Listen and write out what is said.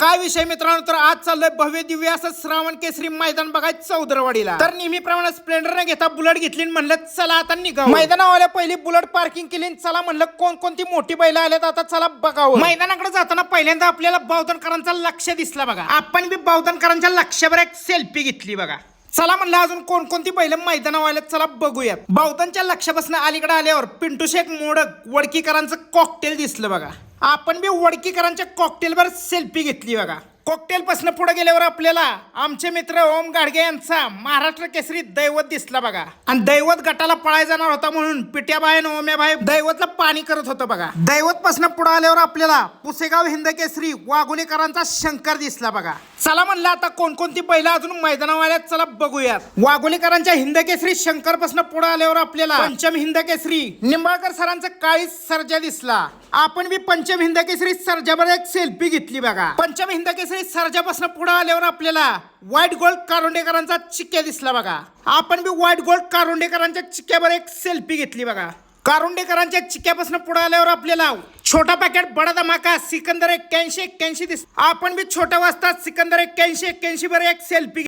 काय विषय मित्रांनो? तर आज चाललंय भव्य दिव्य असं श्रावण केसरी मैदान बघायचं चौदरवाडीला. तर नेहमीप्रमाणे स्प्लेंडर न घेता बुलेट घेतली म्हणलं चला आता निघा मैदानावाल्या पहिली बुलेट पार्किंग केली चला म्हणलं कोणकोणती मोठी बैल आल्यात आता चला बघावं. मैदानाकडे जाताना पहिल्यांदा आपल्याला बावधनकरांचा लक्ष दिसला बघा. आपण बी बावधनकरांच्या लक्षावर एक सेल्फी घेतली बघा. चला म्हणलं अजून कोणकोणती बैल मैदानावर चला बघूयात. बावतांच्या लक्षापासून अलीकडे आल्यावर पिंटू शेख मोडक वडकीकरांचं कॉकटेल दिसलं बघा. आपण बी वडकीकरांच्या कॉकटेलवर सेल्फी घेतली बघा. कॉकटेलपासून पुढे गेल्यावर आपल्याला आमचे मित्र ओम गाडगे यांचा महाराष्ट्र केसरी दैवत दिसला बघा. आणि दैवत गटाला पळाय जाणार होता म्हणून पिट्याबाई आणि ओम्याबाई दैवतला पाणी करत होतं बघा. दैवत पासून पुढे आल्यावर आपल्याला पुसेगाव हिंद केसरी वाघोलीकरांचा शंकर दिसला बघा. चला म्हणलं आता कोणकोणती बैल अजून मैदानावर चला बघूयात. वाघोलीकरांच्या हिंद केसरी शंकरपासून पुढे आल्यावर आपल्याला पंचम हिंद केसरी निंबाळकर सरांचा काळी सर्जा दिसला. आपण बी पंचम हिंद केसरी सर्जावर एक सेल्फी घेतली बघा. पंचम हिंद केसरी सर्जापासून पुढे आल्यावर आपल्याला व्हाईट गोल्ड कारोंडेकरांचा चिक्क्या दिसला बघा. आपण बी व्हाईट गोल्ड कारोंडेकरांच्या चिक्क्यावर एक सेल्फी घेतली बघा. कारुंडेकरांच्या चिक्क्यापासून पुढे आल्यावर आपल्याला छोटा पॅकेट बडा धमाका सिकंदर एक्क्याऐंशी एक्क्याऐंशी दिस आपण बी छोट्या वाजता सिकंदर एक्क्याऐंशी एक्क्याऐंशी वर एक सेल्फी